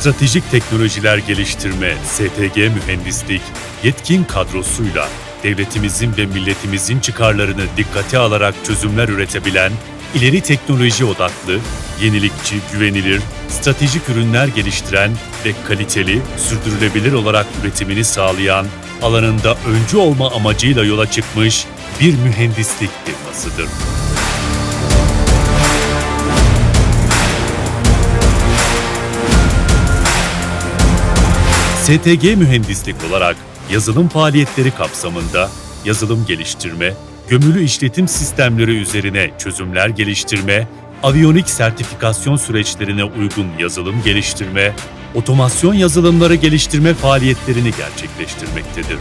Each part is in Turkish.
Stratejik Teknolojiler Geliştirme STG Mühendislik yetkin kadrosuyla devletimizin ve milletimizin çıkarlarını dikkate alarak çözümler üretebilen, ileri teknoloji odaklı, yenilikçi, güvenilir, stratejik ürünler geliştiren ve kaliteli, sürdürülebilir olarak üretimini sağlayan, alanında öncü olma amacıyla yola çıkmış bir mühendislik firmasıdır. STG Mühendislik olarak yazılım faaliyetleri kapsamında yazılım geliştirme, gömülü işletim sistemleri üzerine çözümler geliştirme, aviyonik sertifikasyon süreçlerine uygun yazılım geliştirme, otomasyon yazılımları geliştirme faaliyetlerini gerçekleştirmektedir.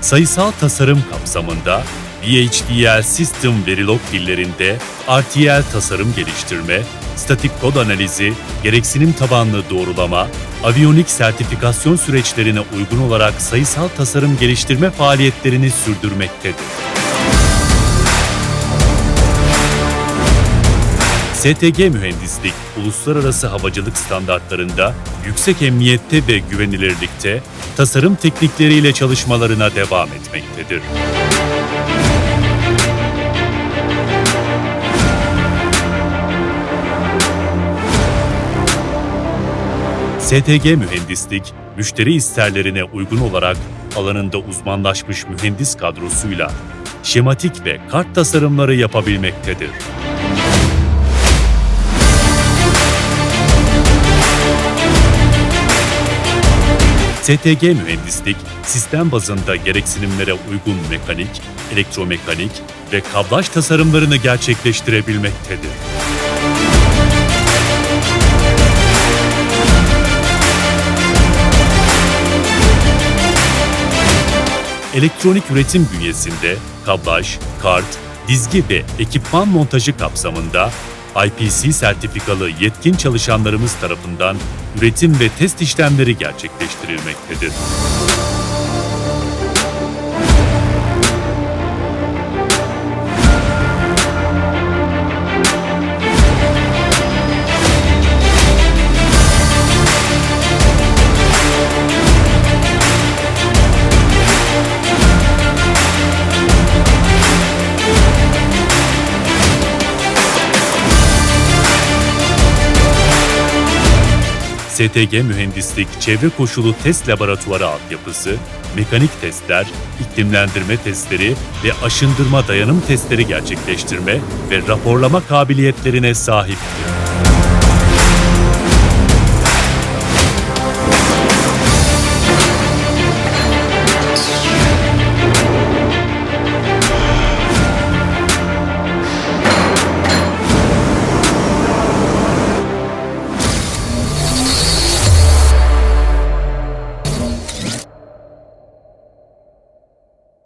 Sayısal tasarım kapsamında VHDL System Verilog dillerinde RTL tasarım geliştirme, statik kod analizi, gereksinim tabanlı doğrulama, aviyonik sertifikasyon süreçlerine uygun olarak sayısal tasarım geliştirme faaliyetlerini sürdürmektedir. STG Mühendislik, uluslararası havacılık standartlarında yüksek emniyette ve güvenilirlikte tasarım teknikleriyle çalışmalarına devam etmektedir. STG Mühendislik, müşteri isterlerine uygun olarak alanında uzmanlaşmış mühendis kadrosuyla şematik ve kart tasarımları yapabilmektedir. STG Mühendislik, sistem bazında gereksinimlere uygun mekanik, elektromekanik ve kablaj tasarımlarını gerçekleştirebilmektedir. Elektronik üretim bünyesinde kablaj, kart, dizgi ve ekipman montajı kapsamında IPC sertifikalı yetkin çalışanlarımız tarafından üretim ve test işlemleri gerçekleştirilmektedir. STG Mühendislik Çevre Koşulu Test Laboratuvarı altyapısı, mekanik testler, iklimlendirme testleri ve aşındırma dayanım testleri gerçekleştirme ve raporlama kabiliyetlerine sahiptir.